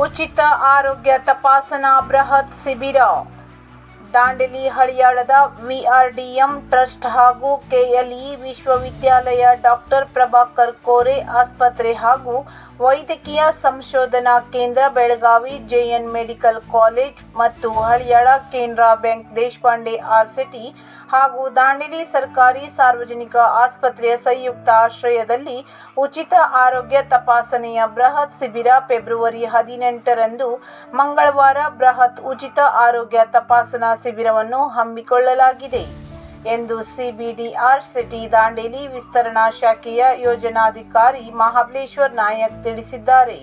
ಉಚಿತ ಆರೋಗ್ಯ ತಪಾಸಣಾ ಬೃಹತ್ ಶಿಬಿರ. ದಾಂಡೇಲಿ ಹಳಿಯಾಳದ ವಿಆರ್ಡಿಎಂ ಟ್ರಸ್ಟ್ ಹಾಗೂ ಕೆಎಲ್ಇ ವಿಶ್ವವಿದ್ಯಾಲಯ ಡಾಕ್ಟರ್ ಪ್ರಭಾಕರ್ ಕೋರೆ ಆಸ್ಪತ್ರೆ ಹಾಗೂ ವೈದ್ಯಕೀಯ ಸಂಶೋಧನಾ ಕೇಂದ್ರ ಬೆಳಗಾವಿ ಜೆಎನ್ ಮೆಡಿಕಲ್ ಕಾಲೇಜ್ ಮತ್ತು ಹಳಿಯಾಳ ಕೆನರಾ ಬ್ಯಾಂಕ್ ದೇಶಪಾಂಡೆ ಆರ್ಸಿಟಿ ಹಾಗೂ ದಾಂಡೇಲಿ ಸರ್ಕಾರಿ ಸಾರ್ವಜನಿಕ ಆಸ್ಪತ್ರೆಯ ಸಂಯುಕ್ತ ಆಶ್ರಯದಲ್ಲಿ ಉಚಿತ ಆರೋಗ್ಯ ತಪಾಸಣೆಯ ಬೃಹತ್ ಶಿಬಿರ ಫೆಬ್ರವರಿ ಹದಿನೆಂಟರಂದು ಮಂಗಳವಾರ ಬೃಹತ್ ಉಚಿತ ಆರೋಗ್ಯ ತಪಾಸಣಾ ಶಿಬಿರವನ್ನು ಹಮ್ಮಿಕೊಳ್ಳಲಾಗಿದೆ ಎಂದು ಸಿಬಿಡಿಆರ್ ಸಿಟಿ ದಾಂಡೇಲಿ ವಿಸ್ತರಣಾ ಶಾಖೆಯ ಯೋಜನಾಧಿಕಾರಿ ಮಹಾಬಲೇಶ್ವರ್ ನಾಯಕ್ ತಿಳಿಸಿದ್ದಾರೆ.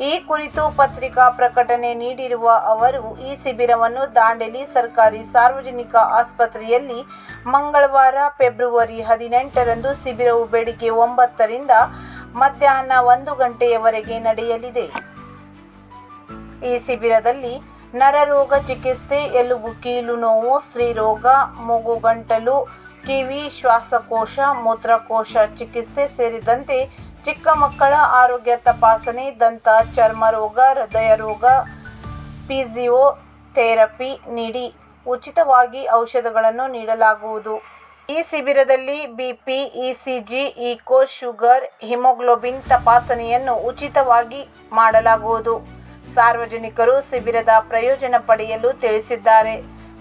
ಈ ಕುರಿತು ಪತ್ರಿಕಾ ಪ್ರಕಟಣೆ ನೀಡಿರುವ ಅವರು, ಈ ಶಿಬಿರವನ್ನು ದಾಂಡೇಲಿ ಸರ್ಕಾರಿ ಸಾರ್ವಜನಿಕ ಆಸ್ಪತ್ರೆಯಲ್ಲಿ ಮಂಗಳವಾರ ಫೆಬ್ರವರಿ ಹದಿನೆಂಟರಂದು ಶಿಬಿರವು ಬೆಳಿಗ್ಗೆ ಒಂಬತ್ತರಿಂದ ಮಧ್ಯಾಹ್ನ ಒಂದು ಗಂಟೆಯವರೆಗೆ ನಡೆಯಲಿದೆ. ಈ ಶಿಬಿರದಲ್ಲಿ ನರರೋಗ ಚಿಕಿತ್ಸೆ, ಎಲುಬು, ಕೀಲು ನೋವು, ಸ್ತ್ರೀರೋಗ, ಮೂಗು ಗಂಟಲು, ಕಿವಿ, ಶ್ವಾಸಕೋಶ, ಮೂತ್ರಕೋಶ ಚಿಕಿತ್ಸೆ ಸೇರಿದಂತೆ ಚಿಕ್ಕ ಮಕ್ಕಳ ಆರೋಗ್ಯ ತಪಾಸಣೆ, ದಂತ, ಚರ್ಮ ರೋಗ, ಹೃದಯ ರೋಗ ಪಿಸಿಒ ಥೆರಪಿ ನೀಡಿ ಉಚಿತವಾಗಿ ಔಷಧಗಳನ್ನು ನೀಡಲಾಗುವುದು. ಈ ಶಿಬಿರದಲ್ಲಿ BP, ECG echo sugar, haemoglobin ತಪಾಸಣೆಯನ್ನು ಉಚಿತವಾಗಿ ಮಾಡಲಾಗುವುದು. ಸಾರ್ವಜನಿಕರು ಶಿಬಿರದ ಪ್ರಯೋಜನ ಪಡೆಯಲು ತಿಳಿಸಿದ್ದಾರೆ.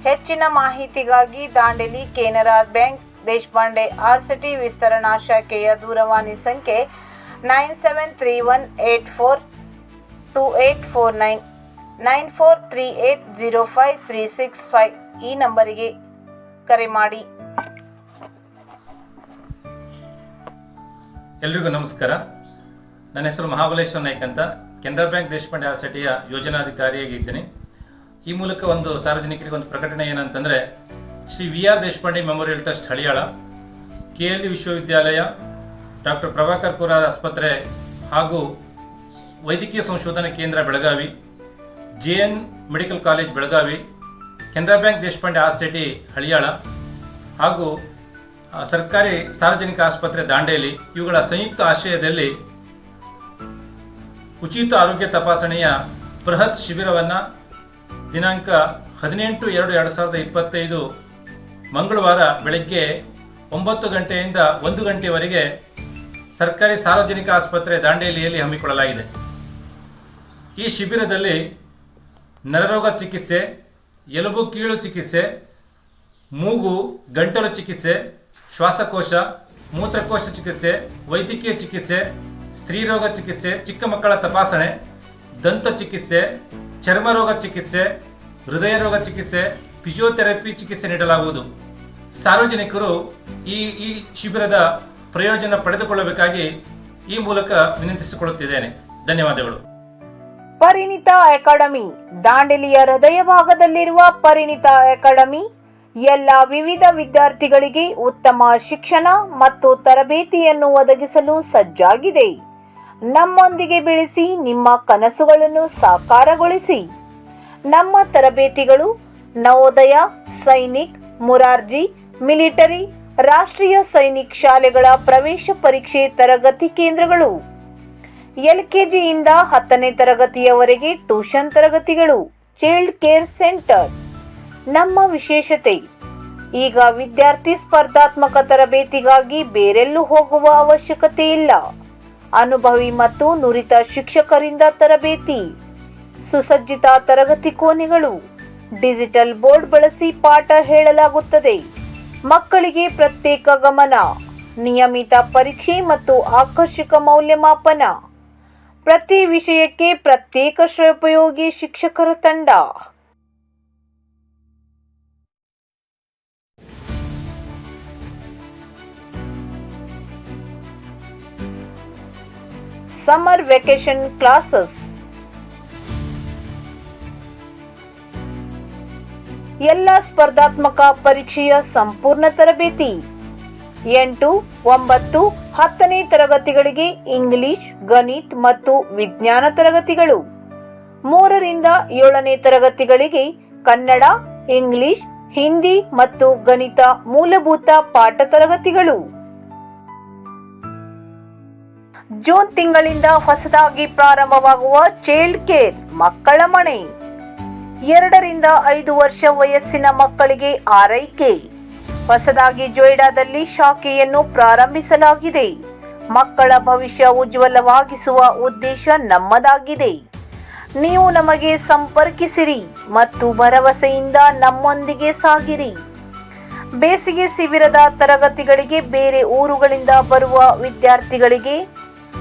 ಹೆಚ್ಚಿನ ಮಾಹಿತಿಗಾಗಿ ದಾಂಡೇಲಿ, ಕೆನರಾ ಬ್ಯಾಂಕ್, ದೇಶಪಾಂಡೆ, ಆರ್ಸಿಟಿ ವಿಸ್ತರಣಾ ಶಾಖೆಯ ದೂರವಾಣಿ ಸಂಖ್ಯೆ nine seven three one eight four two eight four nine nine four three eight zero five three six five ಈ ನಂಬರಿಗೆ ಕರೆ ಮಾಡಿ. ಎಲ್ರಿಗೂ ನಮಸ್ಕಾರ. ನನ್ನ ಹೆಸರು ಮಹಾಬಲೇಶ್ವರ ನಾಯ್ಕ ಅಂತ ಕೆನರಾ ಬ್ಯಾಂಕ್ ದೇಶಪಾಂಡೆ ಯೋಜನಾಧಿಕಾರಿಯಾಗಿ ಯೋಜನಾಧಿಕಾರಿಯಾಗಿದ್ದೀನಿ ಈ ಮೂಲಕ ಒಂದು ಸಾರ್ವಜನಿಕರಿಗೆ ಒಂದು ಪ್ರಕಟಣೆ ಏನಂತಂದರೆ, Shri V R Deshpande memorial trust Haliyal, K L ವಿಶ್ವವಿದ್ಯಾಲಯ ಡಾಕ್ಟರ್ ಪ್ರಭಾಕರ್ ಕುರ ಆಸ್ಪತ್ರೆ ಹಾಗೂ ವೈದ್ಯಕೀಯ ಸಂಶೋಧನಾ ಕೇಂದ್ರ Belagavi, J N medical college Belagavi, Canara bank Deshpande RSETI Haliyal ಹಾಗೂ ಸರ್ಕಾರಿ ಸಾರ್ವಜನಿಕ ಆಸ್ಪತ್ರೆ ದಾಂಡೇಲಿ ಇವುಗಳ ಸಂಯುಕ್ತ ಆಶ್ರಯದಲ್ಲಿ ಉಚಿತ ಆರೋಗ್ಯ ತಪಾಸಣೆಯ ಬೃಹತ್ ಶಿಬಿರವನ್ನು ದಿನಾಂಕ ಹದಿನೆಂಟು ಎರಡು ಎರಡು ಸಾವಿರದ ಇಪ್ಪತ್ತೈದು ಮಂಗಳವಾರ ಬೆಳಗ್ಗೆ ಒಂಬತ್ತು ಗಂಟೆಯಿಂದ ಒಂದು ಗಂಟೆಯವರೆಗೆ ಸರ್ಕಾರಿ ಸಾರ್ವಜನಿಕ ಆಸ್ಪತ್ರೆ ದಾಂಡೇಲಿಯಲ್ಲಿ ಹಮ್ಮಿಕೊಳ್ಳಲಾಗಿದೆ. ಈ ಶಿಬಿರದಲ್ಲಿ ನರರೋಗ ಚಿಕಿತ್ಸೆ, ಎಲುಬು ಕೀಳು ಚಿಕಿತ್ಸೆ, ಮೂಗು, ಗಂಟಲು ಚಿಕಿತ್ಸೆ, ಶ್ವಾಸಕೋಶ, ಮೂತ್ರಕೋಶ ಚಿಕಿತ್ಸೆ, ವೈದ್ಯಕೀಯ ಚಿಕಿತ್ಸೆ ಸ್ತ್ರೀರೋಗ ಚಿಕಿತ್ಸೆ, ಚಿಕ್ಕ ಮಕ್ಕಳ ತಪಾಸಣೆ, ದಂತ ಚಿಕಿತ್ಸೆ ಚರ್ಮರೋಗ ಚಿಕಿತ್ಸೆ, ಹೃದಯ ರೋಗ ಚಿಕಿತ್ಸೆ, ಫಿಸಿಯೋಥೆರಪಿ ಚಿಕಿತ್ಸೆ ನೀಡಲಾಗುವುದು. ಸಾರ್ವಜನಿಕರು ಈ ಈ ಶಿಬಿರದ ಪ್ರಯೋಜನ ಪಡೆದುಕೊಳ್ಳಬೇಕಾಗಿ ಈ ಮೂಲಕ ವಿನಂತಿಸಿಕೊಳ್ಳುತ್ತಿದ್ದೇನೆ. ಧನ್ಯವಾದಗಳು. ಪರಿಣಿತ ಅಕಾಡೆಮಿ, ದಾಂಡೇಲಿಯ ಹೃದಯ ಭಾಗದಲ್ಲಿರುವ ಪರಿಣಿತ ಅಕಾಡೆಮಿ, ಎಲ್ಲ ವಿವಿಧ ವಿದ್ಯಾರ್ಥಿಗಳಿಗೆ ಉತ್ತಮ ಶಿಕ್ಷಣ ಮತ್ತು ತರಬೇತಿಯನ್ನು ಒದಗಿಸಲು ಸಜ್ಜಾಗಿದೆ. ನಮ್ಮೊಂದಿಗೆ ಬೆಳೆಸಿ, ನಿಮ್ಮ ಕನಸುಗಳನ್ನು ಸಾಕಾರಗೊಳಿಸಿ. ನಮ್ಮ ತರಬೇತಿಗಳು ನವೋದಯ, ಸೈನಿಕ್, ಮುರಾರ್ಜಿ, ಮಿಲಿಟರಿ ರಾಷ್ಟ್ರೀಯ ಸೈನಿಕ್ ಶಾಲೆಗಳ ಪ್ರವೇಶ ಪರೀಕ್ಷೆ ತರಗತಿ ಕೇಂದ್ರಗಳು. ಎಲ್ಕೆಜಿಯಿಂದ ಹತ್ತನೇ ತರಗತಿಯವರೆಗೆ ಟ್ಯೂಷನ್ ತರಗತಿಗಳು, ಚೈಲ್ಡ್ ಕೇರ್ ಸೆಂಟರ್. ನಮ್ಮ ವಿಶೇಷತೆ, ಈಗ ವಿದ್ಯಾರ್ಥಿ ಸ್ಪರ್ಧಾತ್ಮಕ ತರಬೇತಿಗಾಗಿ ಬೇರೆಲ್ಲೂ ಹೋಗುವ ಅವಶ್ಯಕತೆ ಇಲ್ಲ. ಅನುಭವಿ ಮತ್ತು ನುರಿತ ಶಿಕ್ಷಕರಿಂದ ತರಬೇತಿ, ಸುಸಜ್ಜಿತ ತರಗತಿ ಕೋಣೆಗಳು, ಡಿಜಿಟಲ್ ಬೋರ್ಡ್ ಬಳಸಿ ಪಾಠ ಹೇಳಲಾಗುತ್ತದೆ. ಮಕ್ಕಳಿಗೆ ಪ್ರತ್ಯೇಕ ಗಮನ, ನಿಯಮಿತ ಪರೀಕ್ಷೆ ಮತ್ತು ಆಕರ್ಷಕ ಮೌಲ್ಯಮಾಪನ. ಪ್ರತಿ ವಿಷಯಕ್ಕೆ ಪ್ರತ್ಯೇಕ ಶ್ರೋಪಯೋಗಿ ಶಿಕ್ಷಕರ ತಂಡ. ಸಮ್ಮರ್ ವೆಕೇಶನ್ ಕ್ಲಾಸಸ್ ಎಲ್ಲ ಸ್ಪರ್ಧಾತ್ಮಕ ಪರೀಕ್ಷೆಯ ಸಂಪೂರ್ಣ ತರಬೇತಿ. ಎಂಟು, ಒಂಬತ್ತು, ಹತ್ತನೇ ತರಗತಿಗಳಿಗೆ ಇಂಗ್ಲಿಷ್, ಗಣಿತ್ ಮತ್ತು ವಿಜ್ಞಾನ ತರಗತಿಗಳು. ಮೂರರಿಂದ ಏಳನೇ ತರಗತಿಗಳಿಗೆ ಕನ್ನಡ, ಇಂಗ್ಲಿಷ್, ಹಿಂದಿ ಮತ್ತು ಗಣಿತ ಮೂಲಭೂತ ಪಾಠ ತರಗತಿಗಳು. ಜೂನ್ ತಿಂಗಳಿಂದ ಹೊಸದಾಗಿ ಪ್ರಾರಂಭವಾಗುವ ಚೈಲ್ಡ್ ಕೇರ್ ಮಕ್ಕಳ ಮನೆ. ಎರಡರಿಂದ ಐದು ವರ್ಷ ವಯಸ್ಸಿನ ಮಕ್ಕಳಿಗೆ ಆರೈಕೆ. ಹೊಸದಾಗಿ ಜೊಯ್ಡಾದಲ್ಲಿ ಶಾಖೆಯನ್ನು ಪ್ರಾರಂಭಿಸಲಾಗಿದೆ. ಮಕ್ಕಳ ಭವಿಷ್ಯ ಉಜ್ವಲವಾಗಿಸುವ ಉದ್ದೇಶ ನಮ್ಮದಾಗಿದೆ. ನೀವು ನಮಗೆ ಸಂಪರ್ಕಿಸಿರಿ ಮತ್ತು ಭರವಸೆಯಿಂದ ನಮ್ಮೊಂದಿಗೆ ಸಾಗಿರಿ. ಬೇಸಿಗೆ ಶಿಬಿರದ ತರಗತಿಗಳಿಗೆ ಬೇರೆ ಊರುಗಳಿಂದ ಬರುವ ವಿದ್ಯಾರ್ಥಿಗಳಿಗೆ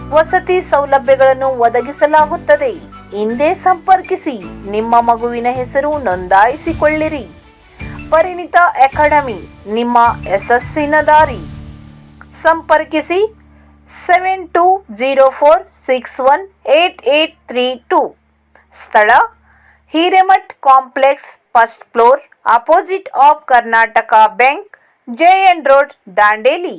ವಸತಿ ಸೌಲಭ್ಯಗಳನ್ನು ಒದಗಿಸಲಾಗುತ್ತದೆ. ಹಿಂದೆ ಸಂಪರ್ಕಿಸಿ, ನಿಮ್ಮ ಮಗುವಿನ ಹೆಸರು ನೋಂದಾಯಿಸಿಕೊಳ್ಳಿರಿ. ಪರಿಣಿತ ಅಕಾಡೆಮಿ, ನಿಮ್ಮ ಯಶಸ್ಸಿನ ದಾರಿ. ಸಂಪರ್ಕಿಸಿ seven two zero four six one eight eight three two ಸ್ಥಳ, Hiremath complex, first floor, opposite of Karnataka bank, J N road, Dandeli.